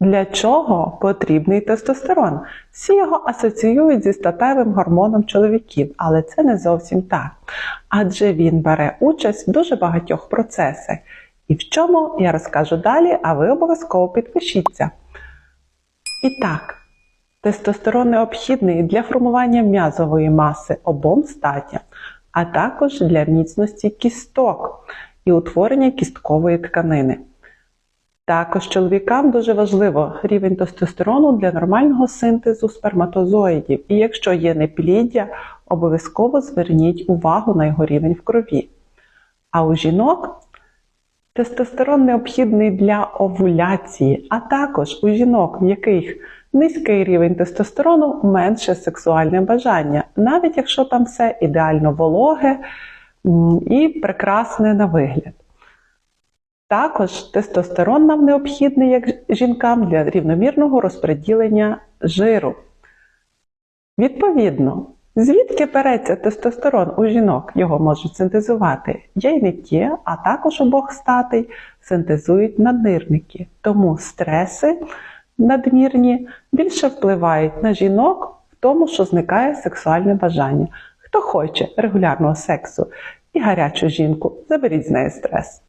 Для чого потрібний тестостерон? Всі його асоціюють зі статевим гормоном чоловіків, але це не зовсім так. Адже він бере участь в дуже багатьох процесах. І в чому я розкажу далі, а ви обов'язково підпишіться. І так, тестостерон необхідний для формування м'язової маси обом статям, а також для міцності кісток і утворення кісткової тканини. Також чоловікам дуже важливо рівень тестостерону для нормального синтезу сперматозоїдів. І якщо є непліддя, обов'язково зверніть увагу на його рівень в крові. А у жінок тестостерон необхідний для овуляції, а також у жінок, в яких низький рівень тестостерону менше сексуальне бажання, навіть якщо там все ідеально вологе і прекрасне на вигляд. Також тестостерон нам необхідний як жінкам для рівномірного розподілення жиру. Відповідно, звідки береться тестостерон у жінок? Його можуть синтезувати яйники, а також обох статей синтезують наднирники. Тому стреси надмірні більше впливають на жінок в тому, що зникає сексуальне бажання. Хто хоче регулярного сексу і гарячу жінку, заберіть з неї стрес.